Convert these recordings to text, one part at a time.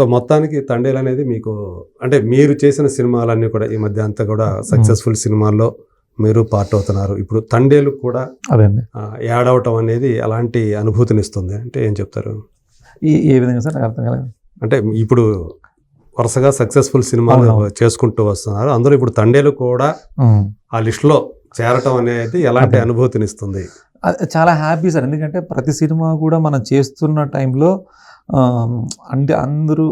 So మొత్తానికి తండేలు అనేది మీకు అంటే మీరు చేసిన సినిమాలన్నీ కూడా ఈ మధ్య అంతా కూడా సక్సెస్ఫుల్ సినిమాల్లో మీరు పార్ట్ అవుతున్నారు. ఇప్పుడు తండేలు కూడా అదే యాడ్ అవటం అనేది అలాంటి అనుభూతిని ఇస్తుంది? అంటే ఏం చెప్తారు? ఈ ఏ విధంగా సార్? అర్థం కాలేదు. అంటే ఇప్పుడు వరుసగా సక్సెస్ఫుల్ సినిమాలు. చేసుకుంటూ వస్తున్నారు. అందరూ ఇప్పుడు తండేలు కూడా. ఆ లిస్ట్లో చేరటం అనేది ఎలాంటి అదే. అనుభూతిని ఇస్తుంది? అది చాలా హ్యాపీ సార్. ఎందుకంటే ప్రతి సినిమా కూడా మనం చేస్తున్న టైంలో అంటే అందరూ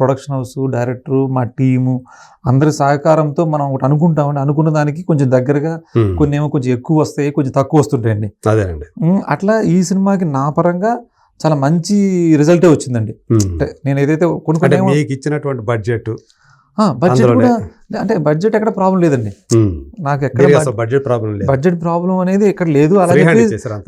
ప్రొడక్షన్ హౌస్ డైరెక్టరు మా టీము అందరి సహకారంతో మనం ఒకటి అనుకుంటామని అనుకున్న దానికి కొంచెం దగ్గరగా కొన్ని ఏమో కొంచెం ఎక్కువ వస్తాయి కొంచెం తక్కువ వస్తుంటాయండి. అదేనండి. అట్లా ఈ సినిమాకి నా పరంగా చాలా మంచి రిజల్టే వచ్చిందండి. అంటే నేను ఏదైతే కొనుక్కుంటే మీకు ఇచ్చినటువంటి బడ్జెట్ బడ్జెట్. కూడా అంటే బడ్జెట్ ఎక్కడ ప్రాబ్లం లేదండి. నాకు ఎక్కడ బడ్జెట్ ప్రాబ్లం లేదు. బడ్జెట్ ప్రాబ్లం అనేది ఎక్కడ లేదు. అలా.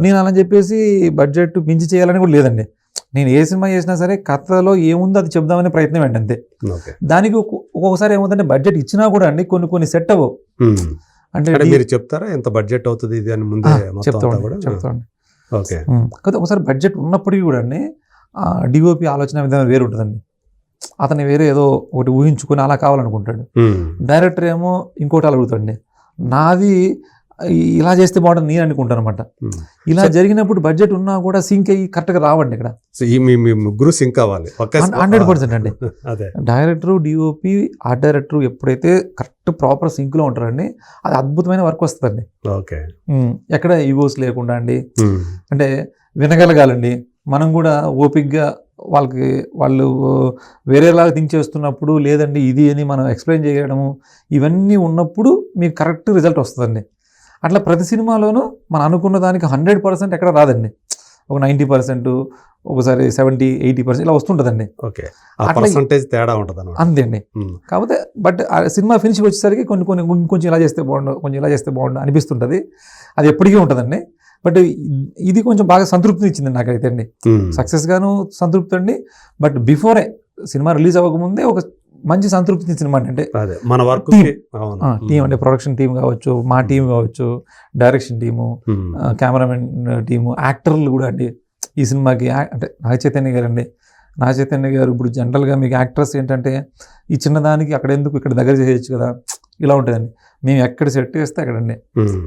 నేను అలా చెప్పేసి బడ్జెట్ మించి చేయాలని కూడా లేదండి. నేను ఏ సినిమా చేసినా సరే కథలో ఏముందో అది చెప్దామనే ప్రయత్నం ఏంటి అంతే ఓకే. దానికి ఒక్కొ- ఒక్కొక్కసారి ఏమవుతుందంటే బడ్జెట్ ఇచ్చినా కూడా అండి కొన్ని కొన్ని సెట్ అవ్వవు. అంటే మీరు చెప్తారా ఎంత బడ్జెట్ అవుతుంది ఇది అని ముందే కూడా? చెప్తామండి. ఓకే. ఒకసారి బడ్జెట్ ఉన్నప్పటికీ కూడా అండి డిఓపి ఆలోచన విధానం వేరు ఉంటుందండి. అతను వేరే ఏదో ఒకటి ఊహించుకొని అలా కావాలనుకుంటాడు. డైరెక్టర్ ఏమో ఇంకోటి అడుగుతాడండి. నాది ఈ- ఇలా చేస్తే బాగుంటుంది నేను అనుకుంటాను అనమాట. ఇలా జరిగినప్పుడు బడ్జెట్ ఉన్నా కూడా సింక్ అయ్యి కరెక్ట్గా రావండి ఇక్కడ. ముగ్గురు సింక్ అవ్వాలి. హండ్రెడ్ పర్సెంట్ అండి. డైరెక్టర్ డిఓపి ఆర్ట్ డైరెక్టర్ ఎప్పుడైతే కరెక్ట్ ప్రాపర్ సింక్లో ఉంటారండి అది అద్భుతమైన వర్క్ వస్తుందండి. ఓకే. ఎక్కడ ఈగోస్ లేకుండా అండి. అంటే వినగలగాలండి. మనం కూడా ఓపిక్గా వాళ్ళకి వాళ్ళు వేరేలాగా థింక్ చేస్తున్నప్పుడు లేదండి ఇది అని మనం ఎక్స్ప్లెయిన్ చేయడము ఇవన్నీ ఉన్నప్పుడు మీకు కరెక్ట్ రిజల్ట్ వస్తుందండి. అట్లా ప్రతి సినిమాలోనూ మనం అనుకున్న దానికి హండ్రెడ్ పర్సెంట్ ఎక్కడ రాదండి. ఒక నైంటీ పర్సెంట్ ఒకసారి సెవెంటీ ఎయిటీ పర్సెంట్ ఇలా వస్తుంటుందండి. ఓకే. పర్సంటేజ్ తేడా ఉంటుంది అంతే అండి కాకపోతే బట్ ఆ సినిమా ఫినిష్ వచ్చేసరికి కొన్ని కొన్ని ఇంకొంచెం ఇలా చేస్తే బాగుండు కొంచెం ఇలా చేస్తే బాగుండు అనిపిస్తుంటుంది. అది ఎప్పటికీ ఉంటుందండి. బట్ ఇది కొంచెం బాగా సంతృప్తి ఇచ్చింది నాకైతే అండి. సక్సెస్ గాను సంతృప్తి అండి. బట్ బిఫోరే సినిమా రిలీజ్ అవ్వకముందే ఒక మంచి సంతృప్తి సినిమా అంటే మన వర్క్ టీం అంటే ప్రొడక్షన్ టీం కావచ్చు మా టీం కావచ్చు డైరెక్షన్ టీము. కెమెరామెన్ టీము యాక్టర్లు కూడా అండి. ఈ సినిమాకి అంటే నాగ చైతన్య గారు అండి. నాగ చైతన్య గారు ఇప్పుడు జనరల్గా మీకు యాక్టర్స్ ఏంటంటే ఈ చిన్నదానికి అక్కడ ఎందుకు ఇక్కడ దగ్గర చేయొచ్చు కదా? ఇలా ఉంటుందండి. మేము ఎక్కడ సెట్ చేస్తే అక్కడండి.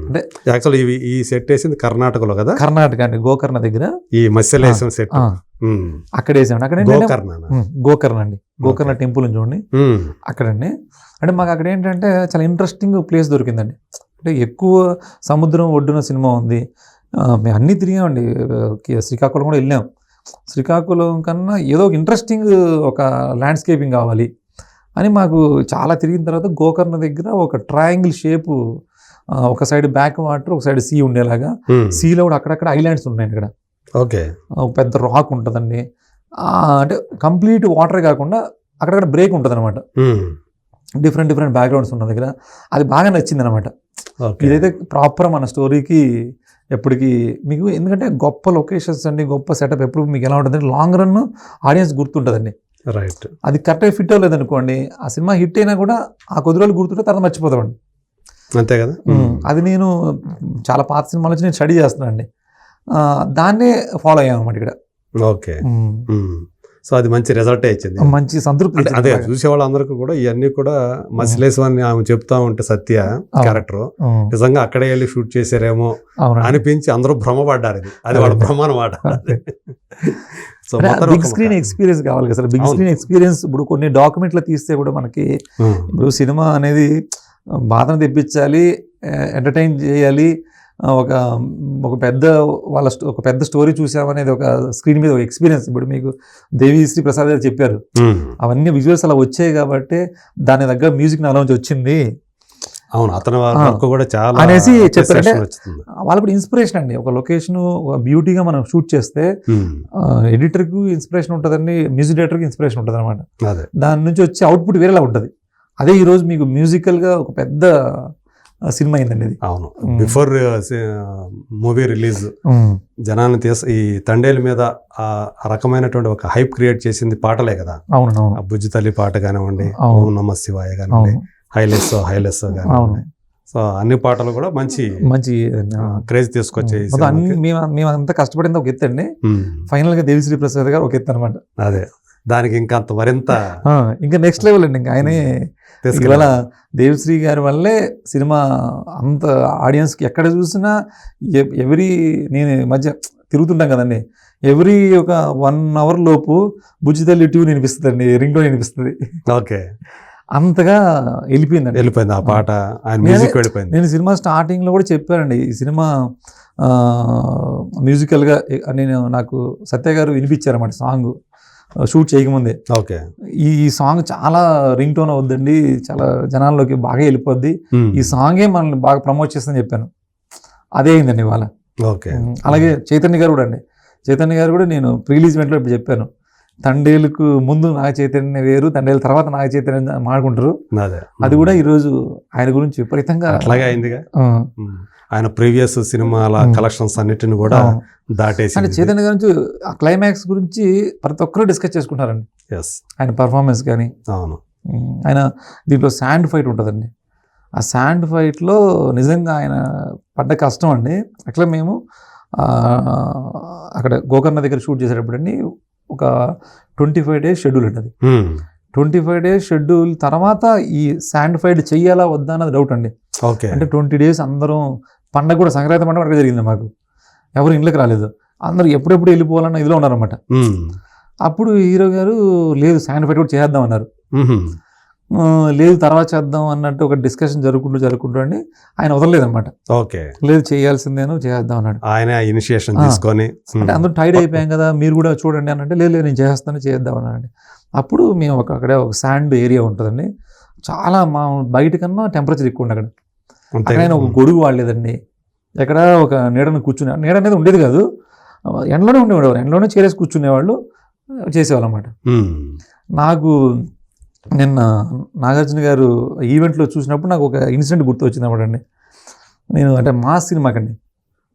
అంటే- యాక్చువల్ ఇవి ఈ సెట్ వేసింది కర్ణాటకలో కదా? కర్ణాటక అండి గోకర్ణ దగ్గర. ఈ మత్స్యలేశం సెట్. అక్కడ వేసామండి. అక్కడ గోకర్ణ గోకర్ణ అండి. గోకర్ణ టెంపుల్ చూడండి. అక్కడండి అంటే మాకు అక్కడ ఏంటంటే చాలా ఇంట్రెస్టింగ్ ప్లేస్ దొరికిందండి. అంటే ఎక్కువ సముద్రం ఒడ్డున సినిమా ఉంది. మేము అన్నీ తిరిగామండి. శ్రీకాకుళం కూడా వెళ్ళాం. శ్రీకాకుళం కన్నా ఏదో ఒక ఇంట్రెస్టింగ్ ఒక ల్యాండ్స్కేపింగ్ కావాలి. అని మాకు చాలా తిరిగిన తర్వాత గోకర్ణ దగ్గర ఒక ట్రయాంగిల్ షేపు ఒక సైడ్ బ్యాక్ వాటర్ ఒక సైడ్ సీ ఉండేలాగా. సీలో కూడా అక్కడక్కడ ఐలాండ్స్ ఉన్నాయి ఇక్కడ. ఓకే. ఒక పెద్ద రాక్ ఉంటుందండి. అంటే కంప్లీట్ వాటరే కాకుండా అక్కడక్కడ బ్రేక్ ఉంటుంది అనమాట డిఫరెంట్ డిఫరెంట్ బ్యాక్గ్రౌండ్స్ ఉన్న దగ్గర అది బాగా నచ్చింది అనమాట ఇదైతే ప్రాపర్ మన స్టోరీకి ఎప్పటికీ మీకు ఎందుకంటే గొప్ప లొకేషన్స్ అండి గొప్ప సెటప్ ఎప్పుడు మీకు ఎలా ఉంటుంది లాంగ్ రన్ ఆడియన్స్ గుర్తుంటుందండి. రైట్ అది కరెక్ట్గా ఫిట్ అవ్వలేదు అనుకోండి ఆ సినిమా హిట్ అయినా కూడా ఆ కొద్ది రోజులు గుర్తుంటే తర్వాత మర్చిపోతామండి. అంతే కదా? అది నేను చాలా పాత సినిమాల నుంచి నేను స్టడీ చేస్తున్నాను అండి దాన్నే ఫాలో అయ్యామన్నమాట ఇక్కడ. ఓకే. సో అది మంచి రిజల్ట్ ఇచ్చింది. మంచి సంతృప్తి అదే. చూసే వాళ్ళందరికీ కూడా ఇవన్నీ కూడా మసిలేసు అని ఆమె చెప్తా ఉంటే సత్య. క్యారెక్టర్. నిజంగా అక్కడే వెళ్ళి షూట్ చేశారేమో అనిపించి అందరూ భ్రమపడ్డారు ఇది. అది వాళ్ళ. భ్రమ అనమాట సో బిగ్ స్క్రీన్ ఎక్స్పీరియన్స్ కావాలి కదా సార్. బిగ్. స్క్రీన్ ఎక్స్పీరియన్స్ ఇప్పుడు కొన్ని డాక్యుమెంట్లు తీస్తే కూడా మనకి ఇప్పుడు సినిమా అనేది బాధను తెప్పించాలి ఎంటర్టైన్ చేయాలి ఒక ఒక పెద్ద వాళ్ళ ఒక పెద్ద స్టోరీ చూసామనేది ఒక స్క్రీన్ మీద ఒక ఎక్స్పీరియన్స్ ఇప్పుడు మీకు దేవిశ్రీ ప్రసాద్ గారు చెప్పారు. అవన్నీ విజువల్స్ అలా వచ్చాయి కాబట్టి దాని దగ్గర మ్యూజిక్ నాలో నుంచి వచ్చింది. అవును అతని. వర్క్ కూడా చాలా అనేసి చెప్పారంటే- కూడా ఇన్స్పిరేషన్ అండి. ఒక లొకేషన్ బ్యూటీగా మనం షూట్ చేస్తే. ఎడిటర్కి ఇన్స్పిరేషన్ ఉంటుందండి మ్యూజిక్ డైరెక్టర్కి ఇన్స్పిరేషన్ ఉంటుంది అనమాట అదే. దాని నుంచి వచ్చే అవుట్పుట్ వేరేలా ఉంటుంది. అదే ఈరోజు మీకు మ్యూజికల్గా ఒక పెద్ద సినిమా అయిందండి ఇది అవును. బిఫోర్ మూవీ రిలీజ్ జనాన్ని తీస ఈ తండేల మీద ఆ రకమైనటువంటి ఒక హైప్ క్రియేట్ చేసింది పాటలే కదా. అవును ఆ బుజ్జి తల్లి పాట కానివ్వండి. ఓం నమ శివాయ కానివ్వండి హైలెస్ హైలెస్ కానివ్వండి. సో అన్ని పాటలు కూడా మంచి మంచి క్రేజ్ తీసుకొచ్చే ఈ మొత్తం అన్ని సినిమాకి. మేము మేము అంతా కష్టపడింది ఒక ఎత్తు అండి. ఉమ్. ఫైనల్గా దేవిశ్రీ ప్రసాద్ గారు ఒక ఎత్తు అనమాట అదే. దానికి ఇంకా అంత మరింత ఇంకా నెక్స్ట్ లెవెల్ అండి ఇంకా. ఆయనే ఇవాళ తీసుకెళ్ళాలి. దేవిశ్రీ గారి వల్లే సినిమా అంత ఆడియన్స్కి ఎక్కడ చూసినా ఎవరి నేను మధ్య తిరుగుతుంటాం కదండి. ఎవ్రీ ఒక వన్ అవర్ లోపు బుజ్జితల్లి ట్యూన్ వినిపిస్తుందండి రింగ్లో వినిపిస్తుంది. ఓకే. అంతగా వెళ్ళిపోయిందండి. వెళ్ళిపోయింది ఆ పాట ఆయన మ్యూజిక్ వెళ్ళిపోయింది. నేను సినిమా స్టార్టింగ్లో కూడా చెప్పానండి ఈ సినిమా మ్యూజికల్గా నేను నాకు సత్య గారు వినిపించారన్నమాట సాంగ్ షూట్ చేయకముందే. ఓకే. ఈ ఈ సాంగ్ చాలా రింగ్ టోన్ అవుద్దండి. చాలా జనాల్లోకి బాగా వెళ్ళిపోద్ది. ఈ సాంగే మనల్ని బాగా ప్రమోట్ చేస్తుందని చెప్పాను. అదే అయిందండి ఇవాళ. ఓకే. అలాగే చైతన్య గారు కూడా అండి. చైతన్య గారు కూడా నేను ప్రీలీజ్ ఈవెంట్లో ఇప్పుడు చెప్పాను. తండేలకు ముందు నాగ చైతన్య వేరు తండేల తర్వాత నాగ చైతన్య మాడుకుంటారు అదే. కూడా ఈరోజు ఆయన గురించి విపరీతంగా అట్లాగే అయిందిగా. ఆయన ప్రీవియస్ సినిమాల. కలెక్షన్స్ అన్నిటిని కూడా. దాటేసి అంటే చైతన్య గారి గురించి ఆ క్లైమాక్స్ గురించి ప్రతి ఒక్కరు డిస్కస్ చేసుకుంటారండి. ఎస్ ఆయన పర్ఫార్మెన్స్ కానీ. అవును. ఆయన దీంట్లో శాండ్ ఫైట్ ఉంటుందండి. ఆ శాండ్ ఫైట్లో నిజంగా ఆయన పడ్డ కష్టం అండి. అట్లా మేము అక్కడ గోకర్ణ దగ్గర షూట్ చేసేటప్పుడు అండి ఒక ట్వంటీ ఫైవ్ డేస్ షెడ్యూల్ అండి అది. Um. Twenty five days schedule తర్వాత ఈ శాండ్ ఫైట్ చెయ్యాలా వద్దా అన్నది డౌట్ అండి. ఓకే అంటే ట్వంటీ డేస్ అందరం పండగ కూడా సంక్రాంతి పండుగ కూడా జరిగింది మాకు. ఎవరు ఇంట్లోకి రాలేదు. అందరూ ఎప్పుడెప్పుడు వెళ్ళిపోవాలన్న ఇదిలో ఉన్నారన్నమాట. ఉమ్. అప్పుడు హీరో గారు లేదు శాండ్ ఫైట్ కూడా చేద్దాం అన్నారు. లేదు తర్వాత చేద్దాం అన్నట్టు ఒక డిస్కషన్ జరుగుకుంటూ జరుగుకుంటూ అండి ఆయన వదలలేదన్నమాట. ఓకే. లేదు చేయాల్సిందేనో చేద్దాం అన్నాడు. ఆయన ఇనిషియేషన్. తీసుకొని. అంటే అందరూ టైర్డ్ అయిపోయాం కదా మీరు కూడా చూడండి అని అంటే లేదు లేదు నేను చేస్తాను చేద్దాం అన్నాడండి. అప్పుడు మేము ఒక అక్కడ ఒక శాండ్ ఏరియా ఉంటుందండి. చాలా మా బయట కన్నా టెంపరేచర్ ఎక్కువ అక్కడ అంతే అక్కడ. ఆయన ఒక గొడుగు వాడలేదండి. ఎక్కడ ఒక నీడను కూర్చునే నీడ అనేది ఉండేది కాదు. ఎండలోనే ఉండేవాడు ఎండలోనే చేరేసి కూర్చునేవాళ్ళు చేసేవాళ్ళు అనమాట. నాకు నిన్న నాగార్జున గారు ఈవెంట్లో చూసినప్పుడు నాకు ఒక ఇన్సిడెంట్ గుర్తు వచ్చింది అనమాట అండి. నేను అంటే మా సినిమాకండి.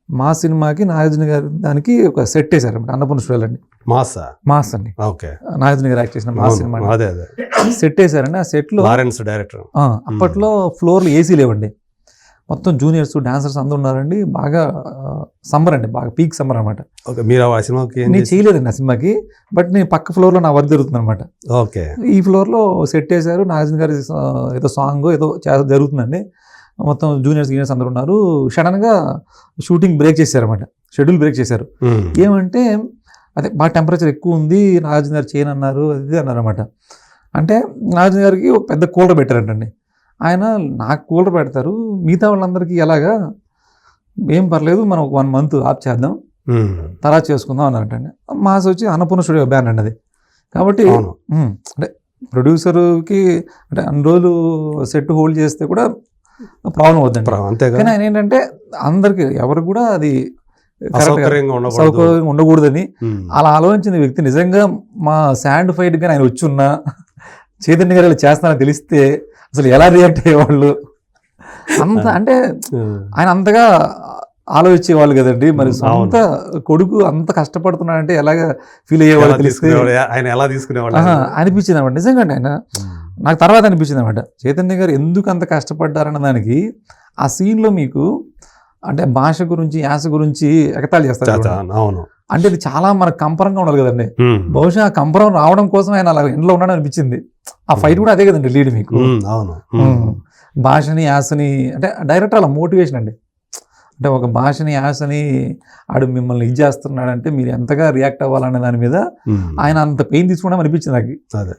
మా సినిమాకి నాగార్జున గారు దానికి ఒక సెట్ వేశారన్నమాట అన్నపూర్ణ స్టూడియోలో అండి మాసా? మాస్ అండి. ఓకే. నాగార్జున గారు యాక్ట్ చేసిన మా. సినిమా అదే అదే. సెట్ వేశారండి. ఆ సెట్లో లారెన్స్ డైరెక్టర్. అప్పట్లో ఫ్లోర్లు ఏసీ లేవండి. మొత్తం జూనియర్స్ డాన్సర్స్ అందరూ ఉన్నారండి. బాగా సమ్మర్ అండి. బాగా పీక్ సమ్మర్ అనమాట ఓకే మీరు ఆ సినిమాకి నేను చేయలేదండి ఆ సినిమాకి. బట్ నేను పక్క ఫ్లోర్లో నా వర్క్ జరుగుతుంది అనమాట ఓకే. ఈ ఫ్లోర్లో సెట్ వేశారు నాగార్జున గారి ఏదో సాంగ్ ఏదో జరుగుతుందండి. మొత్తం జూనియర్స్ సీనియర్స్ అందరూ ఉన్నారు. సడన్గా షూటింగ్ బ్రేక్ చేశారన్నమాట. షెడ్యూల్ బ్రేక్ చేశారు. ఏమంటే అదే బాగా టెంపరేచర్ ఎక్కువ ఉంది. నాగార్జున గారు చేయను అన్నారు అది ఇది అన్నారు అనమాట అంటే నాగార్జున గారికి ఒక పెద్ద కూలర్ పెట్టారంటండి. ఆయన నాకు కూలర్ పెడతారు. మిగతా వాళ్ళందరికీ ఎలాగా? ఏం పర్లేదు మనం ఒక వన్ మంత్ ఆఫ్ చేద్దాం. తర్వాత చేసుకుందాం అన్నారంటండి మాస్ వచ్చి అన్నపూర్ణ స్టూడియో బ్యాన్ అండి అది. కాబట్టి అంటే ప్రొడ్యూసర్కి అంటే అన్ని రోజులు సెట్ హోల్డ్ చేస్తే కూడా ప్రాబ్లం అంతేగా? కానీ ఆయన ఏంటంటే అందరికి ఎవరు కూడా అది సౌకర్యంగా ఉండకూడదని. అలా ఆలోచించిన వ్యక్తి నిజంగా మా శాండ్ ఫైట్ కానీ ఆయన వచ్చి ఉన్నా చైతన్య గారు ఇలా చేస్తానని తెలిస్తే అసలు ఎలా రియాక్ట్ అయ్యేవాళ్ళు? అంత అంటే. ఆయన అంతగా ఆలోచించేవాళ్ళు కదండి. మరి. సొంత కొడుకు అంత కష్టపడుతున్నాడంటే ఎలాగ ఫీల్ అయ్యేవాళ్ళు తెలిస్తే? ఆయన ఎలా తీసుకునేవాడు ఆహా, అనిపించింది అనమాట నిజంగా ఆయన. నాకు తర్వాత అనిపించింది అనమాట చైతన్య గారు ఎందుకు అంత కష్టపడ్డారన్న దానికి ఆ సీన్లో మీకు అంటే భాష గురించి యాస గురించి ఎగతాళి చేస్తారు. అవును. అంటే ఇది చాలా మనకు కంపరంగా ఉండాలి కదండి. బహుశా ఆ కంపరం రావడం కోసం ఆయన అలా ఇంట్లో ఉన్నాడు అనిపించింది. ఆ ఫైట్ కూడా అదే కదండి లీడ్ మీకు. అవును. భాషని యాసని అంటే డైరెక్టర్ అలా మోటివేషన్ అండి. అంటే ఒక భాషని యాసని ఆడు మిమ్మల్ని ఇది చేస్తున్నాడంటే మీరు ఎంతగా రియాక్ట్ అవ్వాలనే దాని మీద. ఆయన అంత పెయిన్ తీసుకోవడం అనిపించింది నాకు. అదే.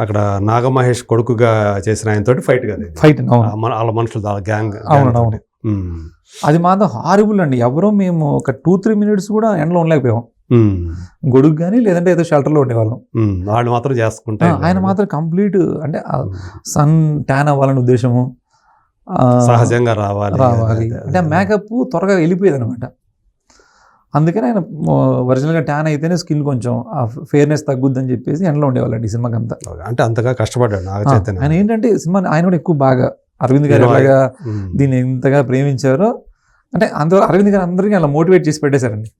అక్కడ నాగమహేష్ కొడుకుగా చేసిన ఆయన తోటి ఫైట్ కదా. ఫైట్ వాళ్ళ మనుషులు వాళ్ళ గ్యాంగ్ అవును, అవును. అది మాత్రం హారిబుల్ అండి. ఎవరో మేము ఒక టూ త్రీ మినిట్స్ కూడా ఎండలో ఉండలేకపోయాం. గొడుగు కానీ లేదంటే ఏదో షెల్టర్లో ఉండేవాళ్ళం. వాళ్ళు మాత్రం చేసుకుంటే ఆ, ఆయన మాత్రం కంప్లీట్ అంటే సన్ ట్యాన్ అవ్వాలనే ఉద్దేశము. సహజంగా రావాలి. రావాలి. అంటే మేకప్ త్వరగా వెళ్ళిపోయేది అనమాట అందుకని ఆయన ఒరిజినల్గా ట్యాన్ అయితేనే స్కిన్ కొంచెం ఆ ఫేర్నెస్ తగ్గుద్దని చెప్పేసి ఎండలో ఉండేవాళ్ళండి ఈ సినిమాకి అంతా. అంటే అంతగా కష్టపడ్డాడు ఆయన ఏంటంటే సినిమా ఆయన కూడా ఎక్కువ బాగా అరవింద్ గారు. ఎలాగా. దీన్ని ఎంతగా ప్రేమించారో అంటే అంత అరవింద్ గారు అందరికీ అలా మోటివేట్ చేసి పెట్టేశారండి.